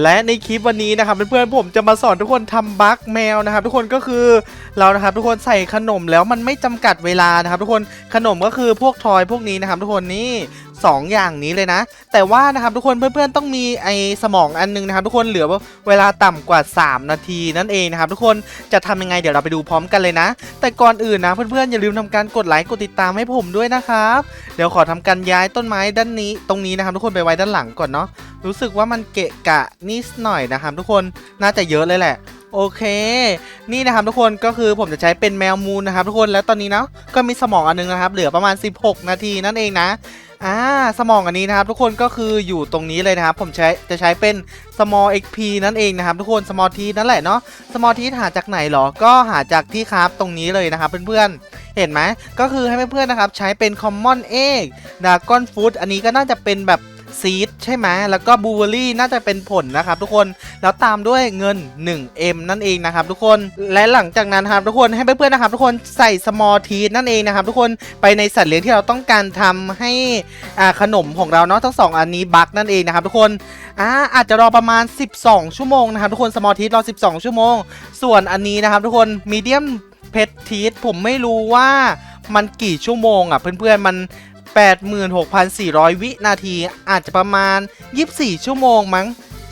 และในคลิปวันนี้นะครับเพื่อนๆผมจะมาสอนทุกคนทำบั๊กแมวนะครับทุกคนก็คือเรานะครับทุกคนใส่ขนมแล้วมันไม่จำกัดเวลานะครับทุกคนขนมก็คือพวกทอยพวกนี้นะครับทุกคนนี่สองอย่างนี้เลยนะ แต่ว่านะครับทุกคนเพื่อนๆต้องมีไอสมองอันนึงนะครับ ทุกคนเหลือเวลาต่ำกว่า 3 นาทีนั่นเองนะครับ ทุกคนจะทำยังไงเดี๋ยวเราไปดูพร้อมกันเลยนะ แต่ก่อนอื่นนะเพื่อนๆอย่าลืมทำการกดไลค์กดติดตามให้ผมด้วยนะครับเดี๋ยวขอทำการย้ายต้นไม้ด้านนี้ ตรงนี้นะครับทุกคนไปไว้ด้านหลังก่อนเนาะรู้สึกว่ามันเกะกะนิดหน่อยนะครับ ทุกคนน่าจะเยอะเลยแหละโอเค นี่นะครับทุกคนก็คือผมจะใช้เป็นแมวมูนนะครับ ทุกคนแล้วตอนนี้เนาะก็มีสมองอันนึงนะครับ เหลือประมาณ 16 นาทีนั่นเองนะ อ่าสมองอันนี้นะครับทุกคนก็คืออยู่ตรงนี้เลยนะครับ ผมใช้จะใช้เป็น small xp นั่นเองนะครับ ทุกคน small t นั่นแหละเนาะ small t หาจากไหนหรอ ก็หาจากที่คราฟตรงนี้เลยนะครับเพื่อนๆ เห็นไหมก็คือให้เพื่อนๆนะครับใช้เป็น common egg dragon food อันนี้ก็น่าจะเป็นแบบ ซีดใช่ไหมแล้วก็บูเบอรี่น่าจะเป็นผลนะครับทุกคนแล้วตามด้วยเงิน 1M นั่นเองนะครับทุกคนและหลังจากนั้นครับทุกคนให้เพื่อนๆนะครับทุกคนใส่ small teeth นั่นเองนะครับทุกคนไปในสัตว์เลี้ยงที่เราต้องการทำให้อ่าขนมของเราเนาะทั้งสองอันนี้บักนั่นเองนะครับทุกคนอ่าอาจจะรอประมาณ 12 ชั่วโมงนะครับทุกคน small teeth รอ 12 ชั่วโมง ส่วนอันนี้นะครับทุกคน medium pet teeth ผมไม่รู้ว่ามันกี่ชั่วโมงอะเพื่อนๆมัน 86,400 วินาทีอาจจะประมาณ 24 ชั่วโมงมั้ง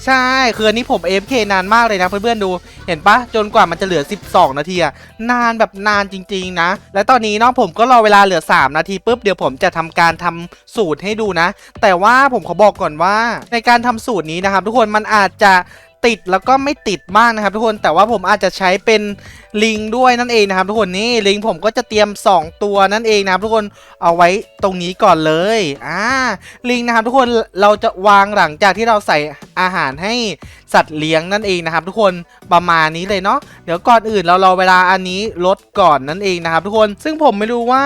ใช่ คืออันนี้ผม AFK นานมากเลยนะเพื่อนๆดู เห็นปะจนกว่ามันจะเหลือ 12 นาทีอะนานแบบนานจริงๆนะ และตอนนี้เนาะผมก็รอเวลาเหลือ 3 นาทีปุ๊บเดี๋ยวผมจะทำการทำสูตรให้ดูนะ แต่ว่าผมขอบอกก่อนว่าในการทำสูตรนี้นะครับทุกคนมันอาจจะ ติดแล้วก็ไม่ติดบ้างนะครับทุกคนแต่ว่าผมอาจจะใช้เป็นลิงด้วยนั่นเองนะครับทุกคนนี่ลิงผมก็จะเตรียม 2 ตัวนั่นเองนะครับทุกคนเอาไว้ตรงนี้ก่อนเลยอ่าลิงนะครับทุกคนเราจะวางหลังจากที่เราใส่อาหารให้สัตว์เลี้ยงนั่นเองนะครับ ทุกคนประมาณนี้เลยเนาะเดี๋ยวก่อนอื่นเรารอเวลาอันนี้ลดก่อนนั่นเองนะครับ ทุกคนซึ่งผมไม่รู้ว่า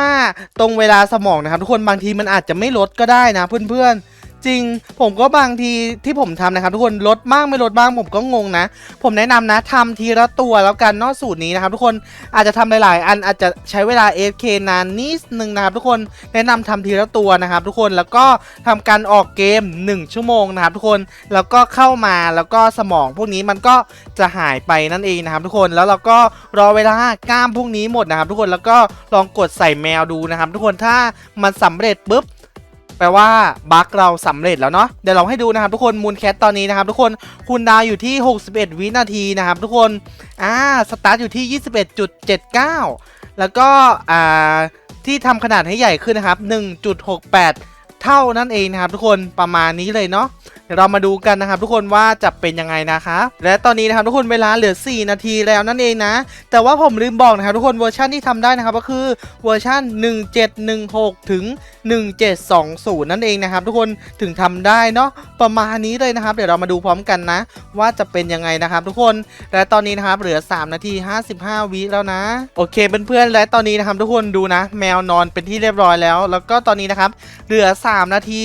ตรงเวลาสมองนะครับ ทุกคนบางทีมันอาจจะไม่ลดก็ได้นะเพื่อนๆ จริง ผมก็บางทีที่ผมทำนะครับ ทุกคนลดบ้างไม่ลดบ้างผมก็งงนะ ผมแนะนำนะทำทีละตัวแล้วกันนอกสูตรนี้นะครับ ทุกคนอาจจะทำหลาย ๆ อันอาจจะใช้เวลา AFK นานนิดนึงนะครับ ทุกคนแนะนำทำทีละตัวนะครับ ทุกคนแล้วก็ทำการออกเกม 1 ชั่วโมงนะครับ ทุกคนแล้วก็เข้ามาแล้วก็สมองพวกนี้มันก็จะหายไปนั่นเองนะครับ ทุกคนแล้วเราก็รอเวลากล้ามพวกนี้หมดนะครับ ทุกคนแล้วก็ลองกดใส่แมวดูนะครับ ทุกคนถ้ามันสำเร็จปุ๊บ แปลว่าบั๊กเราสำเร็จแล้วเนาะเดี๋ยวเราให้ดูนะครับทุกคนมูลแคทตอนนี้นะครับทุกคนคุณดาวอยู่ที่ 61 วินาทีนะครับทุกคนอ่าสตาร์ทอยู่ที่ 21.79 แล้วก็อ่าที่ทำขนาดให้ใหญ่ขึ้นนะครับ 1.68 เท่านั่นเองนะครับทุกคนประมาณนี้เลยเนาะ เดี๋ยวเรามาดูกันนะครับทุกคนว่าจะเป็นยังไงนะครับและตอนนี้นะครับทุกคนเวลาเหลือ 4 นาทีแล้วนั่นเองนะ แต่ว่าผมลืมบอกนะครับทุกคนเวอร์ชันที่ทำได้นะครับก็คือเวอร์ชัน1716 ถึง 1720 นั่นเองนะครับทุกคนถึงทำได้เนาะประมาณนี้เลยนะครับ เดี๋ยวเรามาดูพร้อมกันนะ ว่าจะเป็นยังไงนะครับทุกคนและตอนนี้นะครับเหลือ 3 นาที 55 วิแล้วนะ โอเคเพื่อนๆและตอนนี้นะครับทุกคนดูนะ แมวนอนเป็นที่เรียบร้อยแล้ว แล้วก็ตอนนี้นะครับเหลือ 3 นาที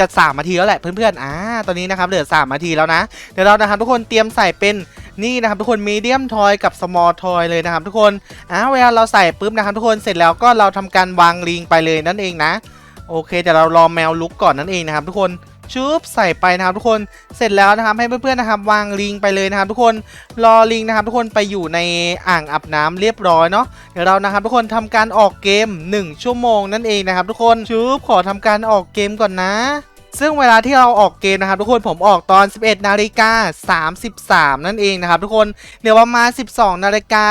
จะ3นาทีแล้วแหละเพื่อนๆอ่าตอนนี้นะครับเหลือ3นาทีแล้วนะเดี๋ยวเรานะครับทุกคนเตรียมใส่เป็นนี่นะครับทุกคนมีเดียมทอยกับสมอลทอยเลยนะครับทุกคนอ่าเวลาเราใส่ปุ๊บนะครับทุกคนเสร็จแล้วก็เราทำการวางลิงไปเลยนั่นเองนะ โอเคแต่เรารอแมวลุกก่อนนั่นเองนะครับทุกคน ชุบใส่ไปนะครับทุกคนเสร็จแล้วนะครับให้เพื่อนๆนะครับ วางลิงไปเลยนะครับ ทุกคนรอลิงนะครับ ทุกคนไปอยู่ในอ่างอาบน้ำเรียบร้อยเนาะเดี๋ยวเรานะครับ ทุกคนทำการออกเกม 1 ชั่วโมงนั่นเองนะครับ ทุกคนชุบขอทำการออกเกมก่อนนะ ซึ่งเวลาที่เราออกเกมนะครับทุกคนผมออกตอน 11นาฬิกา33 นั่นเองนะครับทุกคนเดี๋ยวประมาณ 12นาฬิกา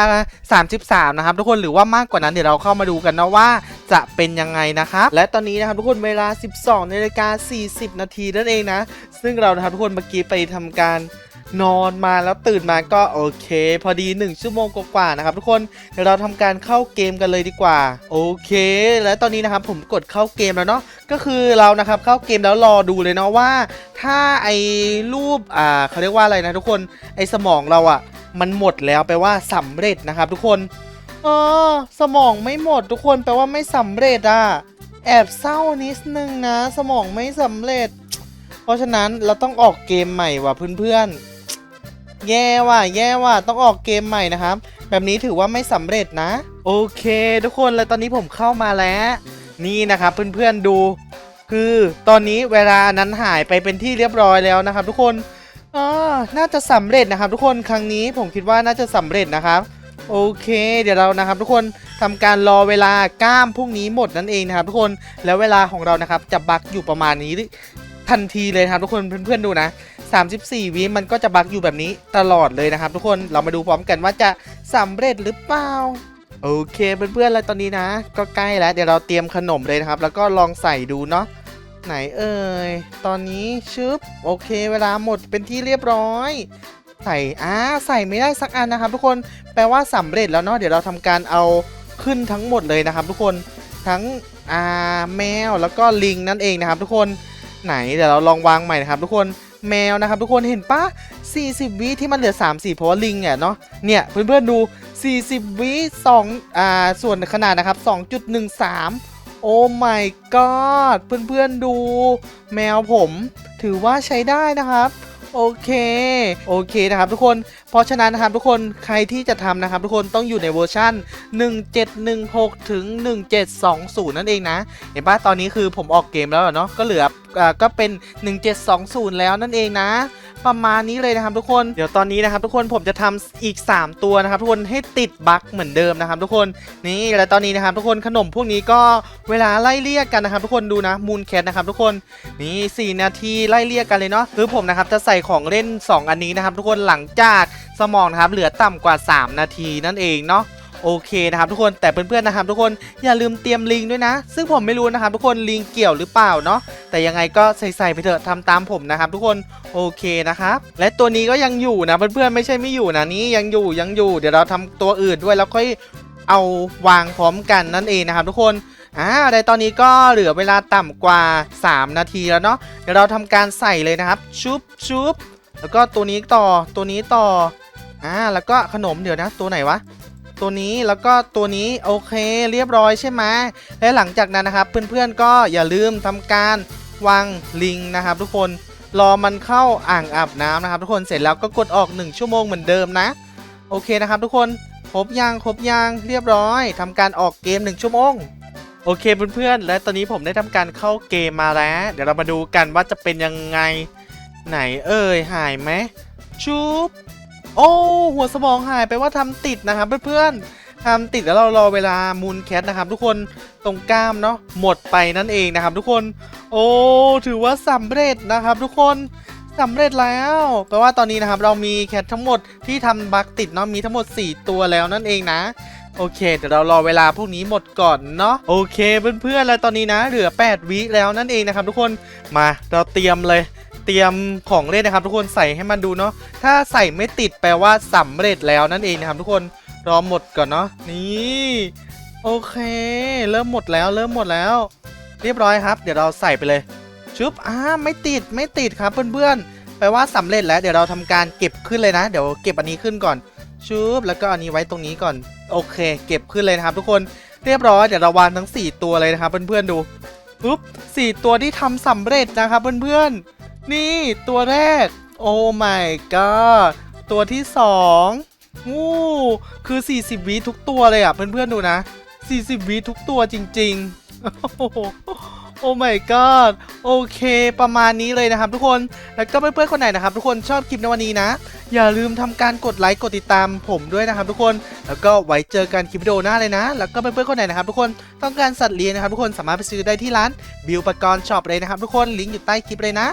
33นะครับทุกคนหรือว่ามากกว่านั้นเดี๋ยวเราเข้ามาดูกันนะว่าจะเป็นยังไงนะครับและตอนนี้นะครับทุกคนเวลา 12นาฬิกา40 นาทีนั่นเองนะ ซึ่งเรานะครับทุกคนเมื่อกี้ไปทำการ นอนมาแล้วตื่นมาก็โอเค พอดี 1 ชั่วโมงกว่าๆนะครับทุกคนเดี๋ยวเราทำการเข้าเกมกันเลยดีกว่า โอเค และตอนนี้นะครับผมกดเข้าเกมแล้วเนาะก็คือเรานะครับเข้าเกมแล้วรอดูเลยเนาะว่า ถ้าไอ้รูปอ่าเขาเรียกว่าอะไรนะทุกคนไอ้สมองเราอะ่ะ มันหมดแล้วแปลว่าสำเร็จนะครับทุกคนเออสมองไม่หมดทุกคนแปลว่าไม่สำเร็จอะ่ะแอบเศร้านิดนึงนะ สมองไม่สำเร็จ เพราะฉะนั้นเราต้องออกเกมใหม่ว่ะเพื่อนๆ แย่ว่ะแย่ว่ะต้องออกเกมใหม่นะครับ แบบนี้ถือว่าไม่สำเร็จนะ โอเค ทุกคนแล้วตอนนี้ผมเข้ามาแล้ว นี่นะครับเพื่อนๆดู คือตอนนี้เวลานั้นหายไปเป็นที่เรียบร้อยแล้วนะครับ ทุกคนอ่าน่าจะสำเร็จนะครับ ทุกคนครั้งนี้ผมคิดว่าน่าจะสำเร็จนะครับ โอเค เดี๋ยวเรานะครับ ทุกคนทำการรอเวลาก้ามพวกนี้หมดนั่นเองนะครับ ทุกคนแล้วเวลาของเรานะครับจะบักอยู่ประมาณนี้ ทันทีเลยครับทุกคนเพื่อนๆดูนะ 34 วิมันก็จะบักอยู่แบบนี้ตลอดเลยนะครับ ทุกคนเรามาดูพร้อมกันว่าจะสำเร็จหรือเปล่าโอเคเพื่อนๆแล้วตอนนี้นะ ก็ใกล้แล้วเดี๋ยวเราเตรียมขนมเลยนะครับ แล้วก็ลองใส่ดูเนาะไหนเอ่ยตอนนี้ชึบโอเค เวลาหมดเป็นที่เรียบร้อย ใส่อ่าใส่ไม่ได้สักอันนะครับ ทุกคนแปลว่าสำเร็จแล้วเนาะเดี๋ยวเราทำการเอาขึ้นทั้งหมดเลยนะครับ ทุกคนทั้งอ่าแมวแล้วก็ลิงนั่นเองนะครับ ทุกคน ไหนเดี๋ยวเราลองวางใหม่นะครับทุกคนแมวนะครับทุกคนเห็นปะ40 วิที่มันเหลือ 3 4 เพราะว่าลิงเนี่ยเนาะเนี่ยเพื่อนๆดู 40 วิ2อ่าส่วนขนาดนะครับ 2.13 โอ้ my god เพื่อนๆดู แมวผมถือว่าใช้ได้นะครับ โอเค โอเคนะครับทุกคน เพราะฉะนั้นนะครับทุกคนใครที่จะทำนะครับทุกคนต้องอยู่ในเวอร์ชัน1716 ถึง 1720 นั่นเองนะ เห็นปะตอนนี้คือผมออกเกมแล้วเนาะก็เหลืออก็เป็น 1720 แล้วนั่นเองนะ ประมาณนี้เลยนะครับทุกคนเดี๋ยวตอนนี้นะครับทุกคนผมจะทำอีก 3 ตัวนะครับทุกคนให้ติดบั๊กเหมือนเดิมนะครับทุกคนนี่และตอนนี้นะครับทุกคนขนมพวกนี้ก็เวลาไล่เรียกกันนะครับทุกคนดูนะมูนแคทนะครับทุกคนนี่4นาทีไล่เรียกกันเลยเนาะคือผมนะครับจะใส่ของเล่น 2 อันนี้นะครับทุกคนหลังจากสมองนะครับเหลือต่ำกว่า 3 นาทีนั่นเองเนาะ โอเคนะครับทุกคนแต่เพื่อนๆนะครับทุกคนอย่าลืมเตรียมลิงด้วยนะ ซึ่งผมไม่รู้นะครับทุกคนลิงเกี่ยวหรือเปล่าเนาะแต่ยังไงก็ใส่ๆไปเถอะทำตามผมนะครับ ทุกคนโอเคนะครับและตัวนี้ก็ยังอยู่นะเพื่อนๆไม่ใช่ไม่อยู่นะนี่ยังอยู่ยังอยู่ เดี๋ยวเราทำตัวอื่นด้วยแล้วค่อยเอาวางพร้อมกันนั่นเองนะครับ ทุกคนอ่าในตอนนี้ก็เหลือเวลาต่ำกว่า 3 นาทีแล้วเนาะเดี๋ยวเราทำการใส่เลยนะครับชุบชุบแล้วก็ตัวนี้ต่อตัวนี้ต่ออ่าแล้วก็ขนมเดี๋ยวนะ ตัวไหนวะ ตัวนี้แล้วก็ตัวนี้โอเคเรียบร้อยใช่ไหมและหลังจากนั้นนะครับ เพื่อนๆก็อย่าลืมทำการวางลิงนะครับ ทุกคนรอมันเข้าอ่างอาบน้ำนะครับ ทุกคนเสร็จแล้วก็กดออก 1 ชั่วโมงเหมือนเดิมนะ โอเคนะครับ ทุกคนครบยังครบยังเรียบร้อยทำการออกเกม 1 ชั่วโมงโอเคเพื่อนๆและตอนนี้ผมได้ทำการเข้าเกมมาแล้ว เดี๋ยวเรามาดูกันว่าจะเป็นยังไงไหนเอ่ยหายไหมชุบ โอ้หัวสมองหายไปว่าทำติดนะครับเพื่อนๆทำติดแล้วเรารอเวลามูนแคทนะครับ ทุกคนตรงกล้ามเนาะหมดไปนั่นเองนะครับ ทุกคน โอ้ถือว่าสำเร็จนะครับ ทุกคนสำเร็จแล้วแปลว่าตอนนี้นะครับเรามีแคททั้งหมดที่ทำบักติดเนาะมีทั้งหมด 4 ตัวแล้วนั่นเองนะโอเคเดี๋ยวเรารอเวลาพวกนี้หมดก่อนเนาะโอเคเพื่อนๆแล้วตอนนี้นะ เหลือ 8 วิแล้วนั่นเองนะครับทุกคนมาเราเตรียมเลย เตรียมของเล่นนะครับ ทุกคนใส่ให้มันดูเนาะถ้าใส่ไม่ติดแปลว่าสำเร็จแล้วนั่นเองนะครับ ทุกคนรอหมดก่อนเนาะนี่โอเค เริ่มหมดแล้วเริ่มหมดแล้ว เรียบร้อยครับ เดี๋ยวเราใส่ไปเลยชึบอ่าไม่ติดไม่ติดครับเพื่อนๆแปลว่าสำเร็จแล้วเดี๋ยวเราทำการเก็บขึ้นเลยนะ เดี๋ยวเก็บอันนี้ขึ้นก่อนชึบแล้วก็อันนี้ไว้ตรงนี้ก่อนโอเค เก็บขึ้นเลยนะครับ ทุกคนเรียบร้อยเดี๋ยวเราวางทั้ง 4 ตัวเลยนะครับเพื่อนๆดูปุ๊บสี่ตัวที่ทำสำเร็จนะครับเพื่อนๆ นี่ตัวแรก โอ้ my god ตัวที่สองงูคือ 40 วิทุกตัวเลยอะ เพื่อนๆดูนะ 40 วิทุกตัวจริง ๆ โอ้โหโอ้ my god โอเค ประมาณนี้เลยนะครับทุกคน แล้วก็เพื่อนๆคนไหนนะครับ ทุกคนชอบคลิปในวันนี้นะ อย่าลืมทำการกดไลค์กดติดตามผมด้วยนะครับ ทุกคน แล้วก็ไว้เจอกันคลิปวิดีโอหน้าเลยนะ แล้วก็เพื่อนๆคนไหนนะครับ ทุกคนต้องการสัตว์เลี้ยงนะครับ ทุกคนสามารถไปซื้อได้ที่ร้านบิวปกรณ์ช็อปเลยนะครับ ทุกคนลิงก์อยู่ใต้คลิปเลยนะ